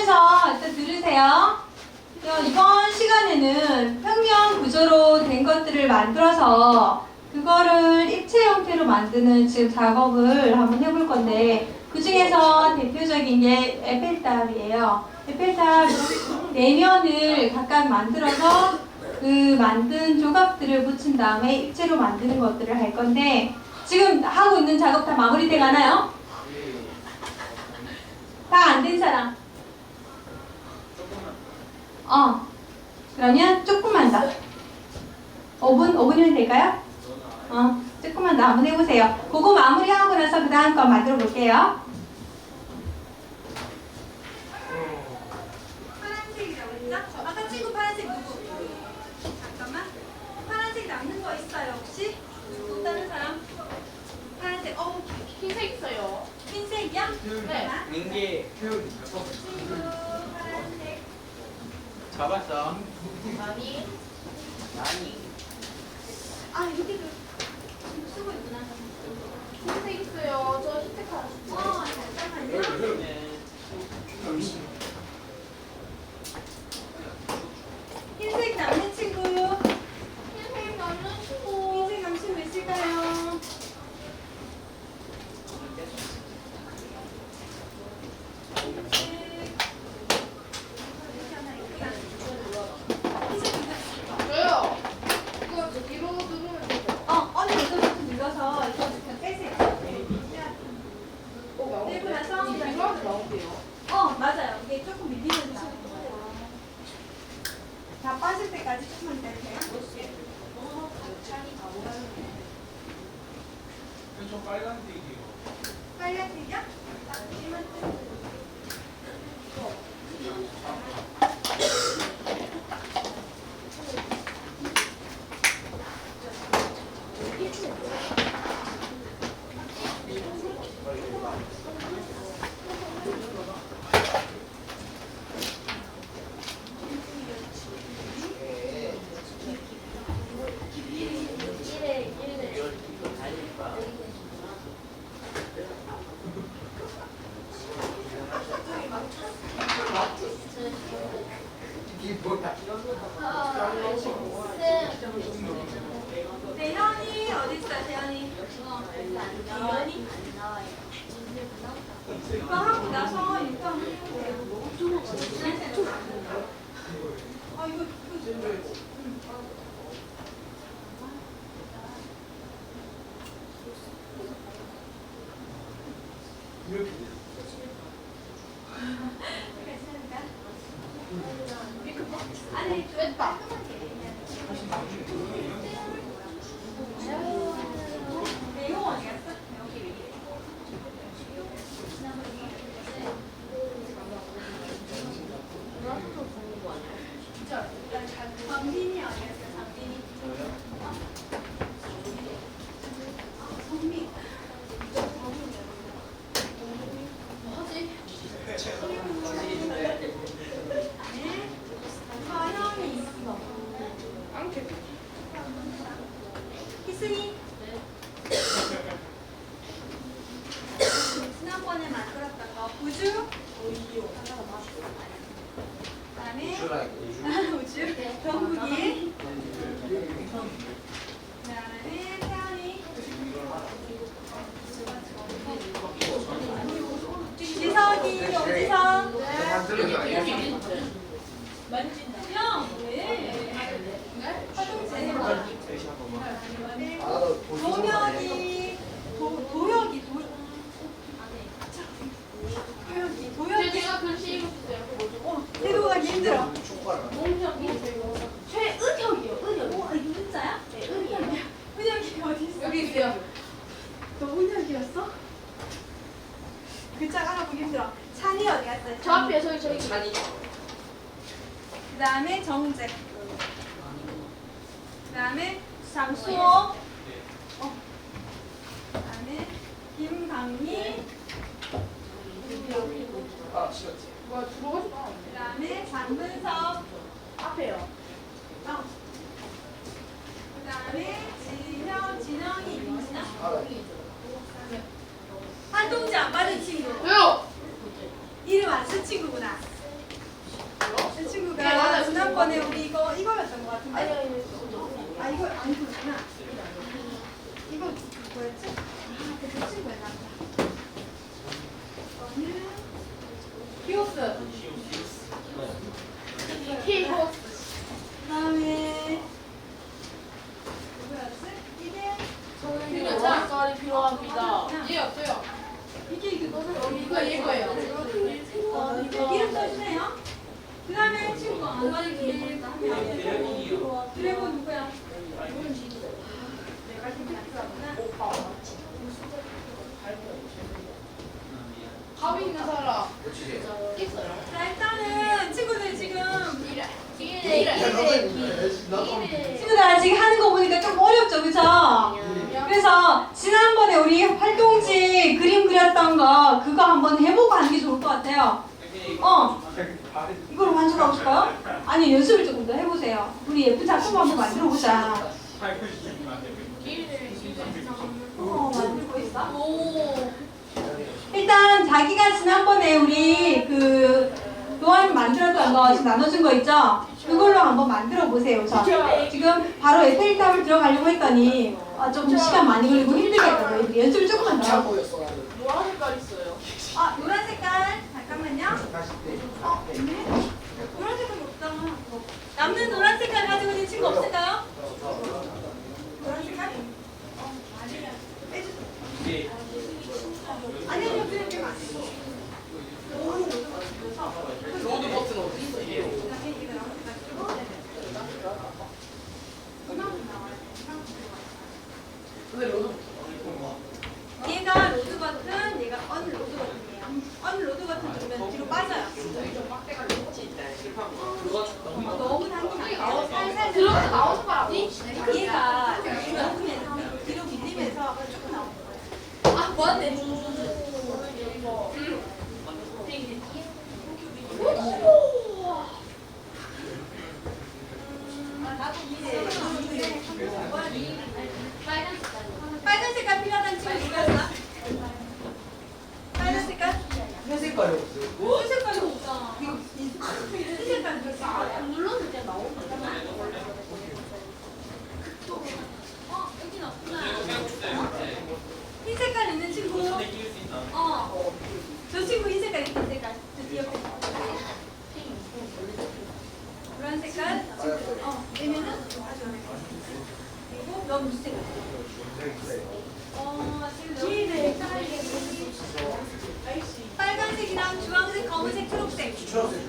집중해서 일단 들으세요. 어, 이번 시간에는 평면 구조로 된 것들을 만들어서 그거를 입체 형태로 만드는 지금 작업을 한번 해볼 건데 그 중에서 대표적인 게 에펠탑이에요. 에펠탑 내면을 각각 만들어서 그 만든 조각들을 붙인 다음에 입체로 만드는 것들을 할 건데 지금 하고 있는 작업 다 마무리돼 가나요? 다 안 된 사람? 어. 그러면 조금만 더. 5분? 5분이면 될까요? 어. 조금만 더 한번 해보세요. 그거 마무리하고 나서 그 다음 거 만들어 볼게요. 파란색이라고 했죠? 아까 친구 파란색 누구? 잠깐만. 파란색 남는 거 있어요, 혹시? 또 다른 사람? 파란색, 어, 흰색 있어요. 흰색이야? 네. 민기 파란색. 잡았어. 많이. 나니. 아, 여기도 쓰고 있구나. 흰색 있어요. 저 흰색 하나. 어, 잠깐만요. 네. 흰색 남는 친구요. 흰색 남는 친구. 흰색 남친 친구 있을까요? 저요. 이거 저 뒤로 누르면 되죠. 어, 언니 이거부터 눌러서 이거 좀 빼세요. 어, 그리고 나서 이 뒤로 하면 나온대요. 어, 맞아요. 이게 조금 밀리면 다. 다 빠질 때까지 조금만 기다리세요. 저 빨간색이야? 딱 이만 좀. 대현이 어디 있어? 대현이. 대현이. 이거 하고 나서 일단 아 이거 이거 이렇게. 아니 뺐다. 내용 어디 갔어? 장빈이 어디 갔어? 장빈이. 정미. 뭐지? 서영이 있어. 앙체. 희승이. 지난번에 만들었던 거 우주. 그다음에 우주. 정국이. 그다음에 태연이. 지석이 어디서? 형 왜? 화동재. 동혁이 도, 도혁이 도, 도혁이 도혁이 제가 글씨 읽어주세요. 그거 뭐죠? 어 데리고 가기 힘들어 몽혁이 되고. 최은혁이요 은혁 어 이거 은자야? 네 은혁이야 은혁이 어디 있어? 여기 있어요. 너 은혁이었어? 글자 알아보기 힘들어 찬이 어디 갔어요? 저 저기. 그 다음에 정재 그 다음에 장수호 어. 그 다음에 김강민 아, 싫었지. 그 다음에 장문석 앞에요. 어. 그 다음에 진영, 진영이, 민진아. 한동지 안 받은 친구. 왜요? 이름 안 쓴 친구구나. 친구가 네, 지난번에 우리 이거 이거였던 것 같은데. 아니 아니 아 이거 아니구나. 이거 뭐였지? 아, 그 친구였나 보다. 이거는 키오스 키오스 그다음에 누구였지? 이게 이거 색깔이 필요합니다 얘 없어요 이게 이거 이거 얘거예요 어, 이름 써주세요. 그 다음에 친구가 안 가는 길 드래곤이요. 드래곤 누구야? 밥이 있는 사람 그렇지. 있어요 자 일단은 친구들 지금 이래 친구들 아직 하는 거 보니까 좀 어렵죠, 그쵸? 그래서 지난번에 우리 활동지 그림 그렸던 거 그거 한번 해보고 하는 게 좋을 것 같아요. 어, 이걸로 만족하고 싶어요? 아니 연습을 조금 더 해보세요. 우리 예쁜 작품 한번 만들어 보자. 어, 만들고 있어? 오 일단 자기가 지난번에 우리 그 노안 만들었던 거 지금 나눠준 거 있죠? 그걸로 한번 만들어 보세요. 우선. 지금 바로 에펠탑을 들어가려고 했더니 아, 좀 시간 많이 걸리고 힘들겠다. 연습을 조금만 더. 하고. 노란 색깔 있어요 아 노란 색깔 잠깐만요. 어, 있네. 노란 색깔이 없잖아. 어, 남는 노란 색깔 가지고 있는 친구 없을까요? 노란 색깔? 어, 아니야. 빼주세요. 아니, 아니, 그냥 이렇게 안 돼. 로드 버튼 어디 있어요? 그다음에 이거 나올 때까지 이만큼 나와야 돼. 이만큼 들어가야 돼. 근데 로드 얘가 로드 버튼, 얘가 언 로드 버튼이에요. 언 로드 버튼 누르면 뒤로 빠져요. 어, 너무 당기면 안 돼요. 살살 들어서 들어가요. 나오는 거라고? 얘가 넣으면서 뒤로 밀리면서 쭉 나오는 맞네 빨간 색깔 필요하다는 친구 누구였어? 빨간 색깔? 회색깔이 없어요. 흰 색깔이 없잖아. 흰 색깔. 눌렀을 때 나오는 어, 여긴 없구나. 흰 색깔 있는 친구. 어. 저 친구 흰 색깔 있는 색깔. 저 뒤에 옆에. 노란 색깔. 어, 얘면은 그리고 너 무슨 색깔? 어, 너 빨간색이랑 주황색, 검은색, 초록색. 초록색.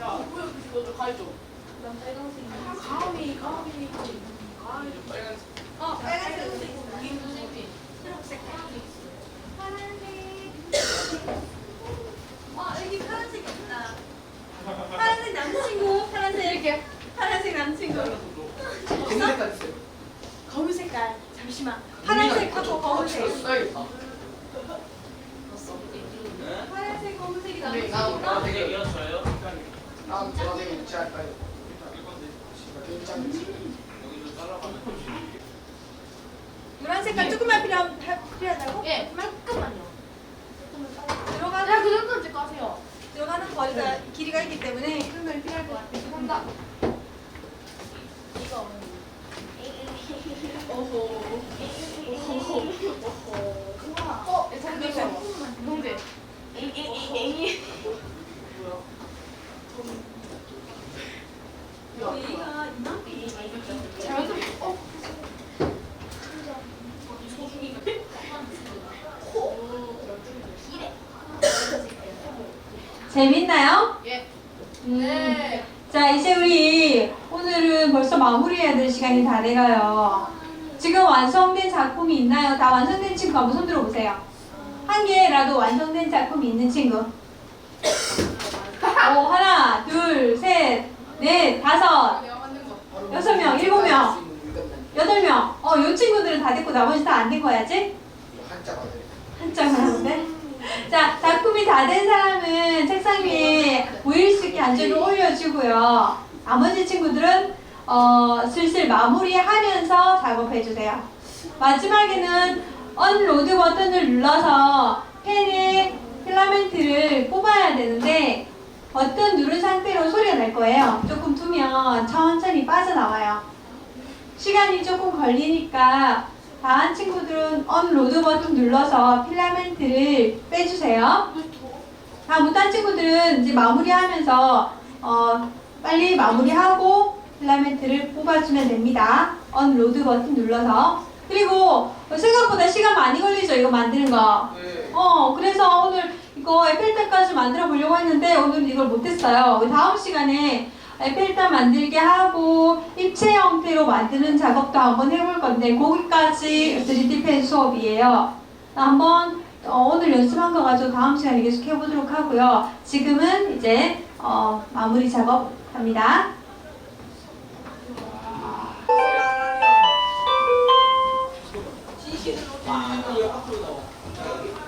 야 뭐야 그거 좀 가야죠 넌 빨간색이야. 가위 가위 빨간색. 어, 빨간색. 초록색. 어, 여기 파란색이 없다. 파란색 남친구. 파란색. 이렇게 파란색 남친구. 검은색깔 있어요. 검은 색깔. 잠시만. 파란색하고 검은색. 써야겠다 파란색, 검은색이 네, 나- 남친구. 나 되게 이어져요. 다음 제가 되게 묻지 할까요? 여기도 따라가면 노란 색깔 조금만 필요, 필요하다고? 예. 잠깐만요. 들어가는 야 그 정도는 찍고 하세요. 들어가는 거리가 길이가 있기 때문에 그걸 필요할 것 같아. 한다 이거 오호 오호 오호 어? 동대 동대 여기가 이만큼 잘못 어? 재밌나요? 예. 음. 네. 자, 이제 우리 오늘은 벌써 마무리해야 될 시간이 다 돼가요. 지금 완성된 작품이 있나요? 다 완성된 친구 한번 손 들어보세요. 한 개라도 완성된 작품이 있는 친구. 오, 하나, 둘, 셋, 넷, 다섯. 여섯 명, 일곱 명, 여덟 명. 어, 요 친구들은 다 됐고 나머지 다 안 된거 해야지? 한자 받아요. 한장을 하는데. 자, 작품이 다 된 사람은 책상 위에 보일 수 있게 안전을 올려주고요. 나머지 친구들은 어, 슬슬 마무리하면서 작업해 주세요. 마지막에는 언로드 버튼을 눌러서 펜의 필라멘트를 뽑아야 되는데 버튼 누른 상태로 소리가 날 거예요. 조금 두면 천천히 빠져나와요. 시간이 조금 걸리니까 다한 친구들은 언로드 버튼 눌러서 필라멘트를 빼주세요. 다 못한 친구들은 이제 마무리하면서 어, 빨리 마무리하고 필라멘트를 뽑아주면 됩니다. 언로드 버튼 눌러서 그리고 생각보다 시간 많이 걸리죠 이거 만드는 거. 네. 어 그래서 오늘 이거 에펠탑까지 만들어 보려고 했는데 오늘 이걸 못했어요. 다음 시간에 에펠탑 만들게 하고 입체 형태로 만드는 작업도 한번 해볼 건데 거기까지 3D 펜 수업이에요. 한번 어, 오늘 연습한 거 가지고 다음 시간에 계속 해보도록 하고요. 지금은 이제 어, 마무리 작업 합니다. 아.